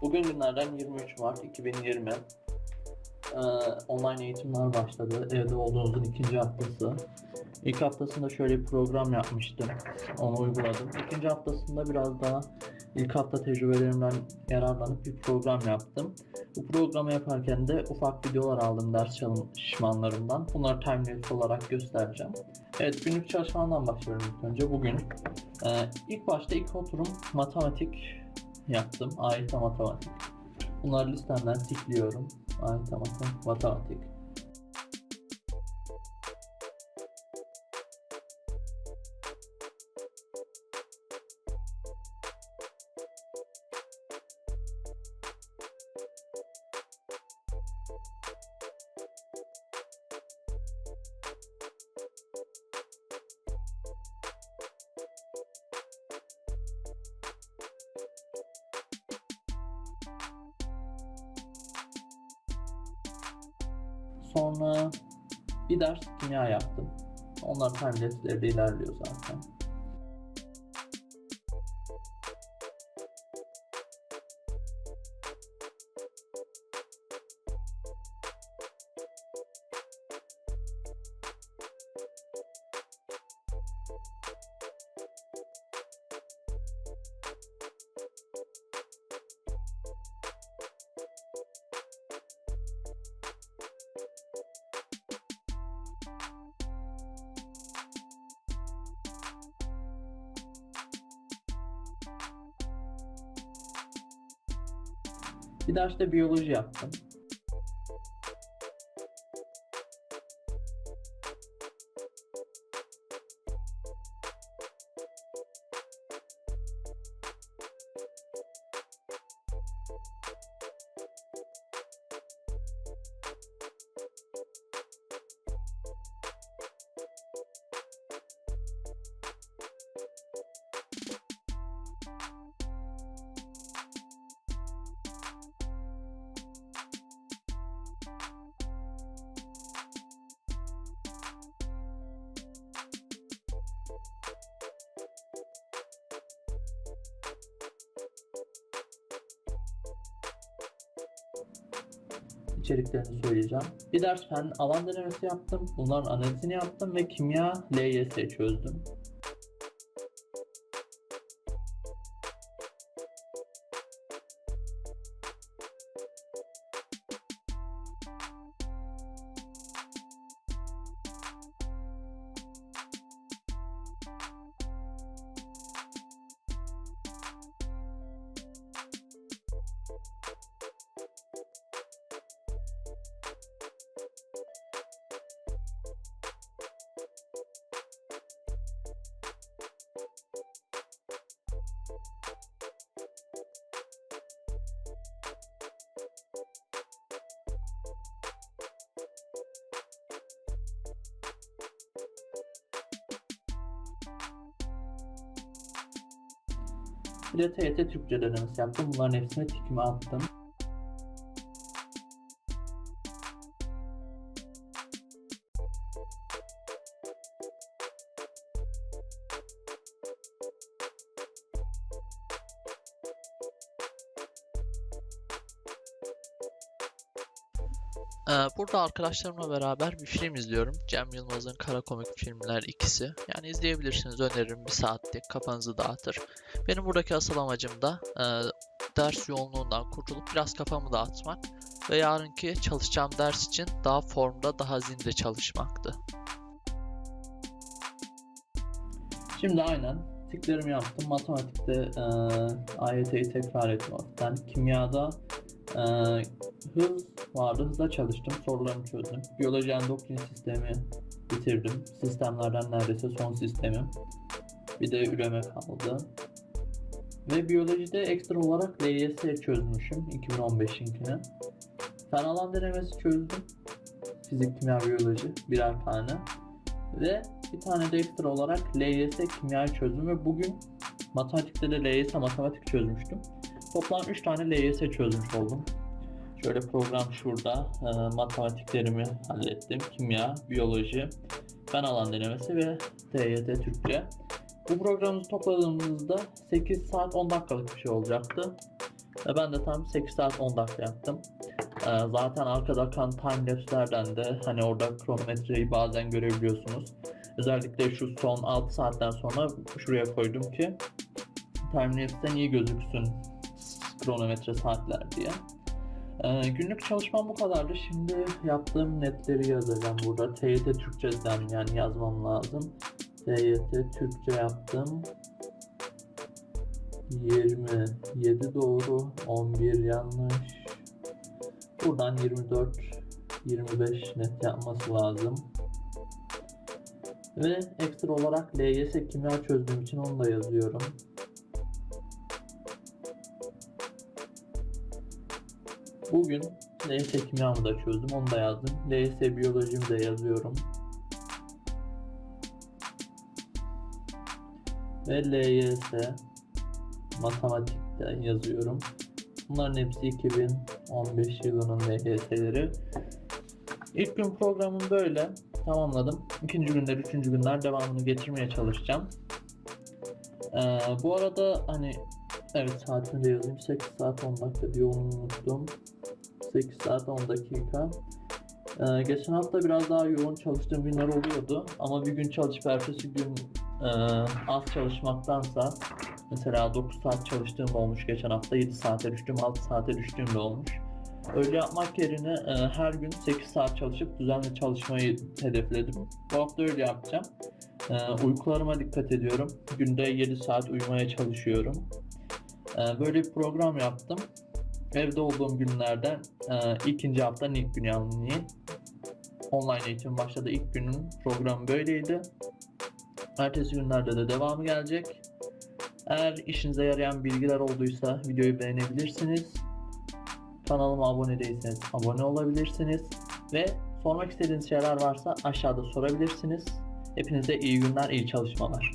Bugün günlerden 23 Mart 2020. Ee, online eğitimler başladı. Evde olduğumuzun ikinci haftası. İlk haftasında şöyle bir program yapmıştım. Onu uyguladım. İkinci haftasında biraz daha ilk hafta tecrübelerimden yararlanıp bir program yaptım. Bu programı yaparken de ufak videolar aldım ders çalışmanlarımdan. Bunları timelapse olarak göstereceğim. Evet günlük çalışmamdan başlıyorum ilk önce. Bugün e, ilk başta ilk oturum matematik yaptım. AYT matematik. Bunları listemden tikliyorum. AYT matematik. Sonra bir ders kimya yaptım. Onlar timelapse'lerde ilerliyor zaten. Bir derste biyoloji yaptım. İçeriklerini söyleyeceğim. Bir ders fen alan denemesi yaptım. Bunların analizini yaptım ve kimya LYS çözdüm. Bir de TYT Türkçe denemesi yaptım. Bunların hepsine tikimi attım. Ee, Burada arkadaşlarımla beraber bir film izliyorum. Cem Yılmaz'ın kara komik filmler ikisi. Yani izleyebilirsiniz öneririm bir saatlik kafanızı dağıtır. Benim buradaki asıl amacım da e, ders yoğunluğundan kurtulup biraz kafamı dağıtmak ve yarınki çalışacağım ders için daha formda daha zinde çalışmaktı. Şimdi aynen tiklerimi yaptım. Matematikte e, AYT'yi tekrar etmekten. Kimyada e, hız vardı. Hızla çalıştım. Sorularını çözdüm. Biyoloji endokrin sistemi bitirdim. Sistemlerden neredeyse son sistemim. Bir de üreme kaldı. Ve biyolojide ekstra olarak LYS çözmüşüm 2015'inkini. Fen alan denemesi çözdüm. Fizik, kimya, biyoloji birer tane. Ve bir tane de ekstra olarak LYS kimyayı çözdüm ve bugün matematikte de LYS matematik çözmüştüm. Toplam 3 tane LYS çözmüş oldum. Şöyle program şurada. Ee, matematiklerimi hallettim. Kimya, biyoloji, fen alan denemesi ve TYT Türkçe. Bu programımızı topladığımızda 8 saat 10 dakikalık bir şey olacaktı. Ve ben de tam 8 saat 10 dakika yaptım. Ee, zaten arkada kan timelapse'lerden de hani orada kronometreyi bazen görebiliyorsunuz. Özellikle şu son 6 saatten sonra şuraya koydum ki timelapse'den iyi gözüksün kronometre saatler diye. Ee, günlük çalışmam bu kadardı. Şimdi yaptığım netleri yazacağım burada. TYT Türkçe'den yani yazmam lazım. TYT Türkçe yaptım. 27 doğru, 11 yanlış. Buradan 24, 25 net yapması lazım. Ve ekstra olarak LYS kimya çözdüğüm için onu da yazıyorum. Bugün LYS kimyamı da çözdüm, onu da yazdım. LYS biyolojimi de yazıyorum. Ve LYS matematikte yazıyorum. Bunların hepsi 2015 yılının LYS'leri. İlk gün programım böyle. Tamamladım. İkinci günler, üçüncü günler devamını getirmeye çalışacağım. Ee, bu arada hani evet saatini de yazayım. 8 saat 10 dakika diye onu unuttum. 8 saat 10 dakika. Ee, geçen hafta biraz daha yoğun çalıştığım günler oluyordu. Ama bir gün çalışıp ertesi gün e, az çalışmaktansa Mesela 9 saat çalıştığım olmuş geçen hafta 7 saate düştüm 6 saate düştüğüm de olmuş. Öyle yapmak yerine e, her gün 8 saat çalışıp düzenli çalışmayı hedefledim. Bu hafta öyle yapacağım. E, uykularıma dikkat ediyorum. Günde 7 saat uyumaya çalışıyorum. E, böyle bir program yaptım. Evde olduğum günlerden e, ikinci haftanın ilk günü yani online eğitim başladı. İlk günün programı böyleydi. Ertesi günlerde de devamı gelecek. Eğer işinize yarayan bilgiler olduysa videoyu beğenebilirsiniz. Kanalıma abone değilseniz abone olabilirsiniz. Ve sormak istediğiniz şeyler varsa aşağıda sorabilirsiniz. Hepinize iyi günler, iyi çalışmalar.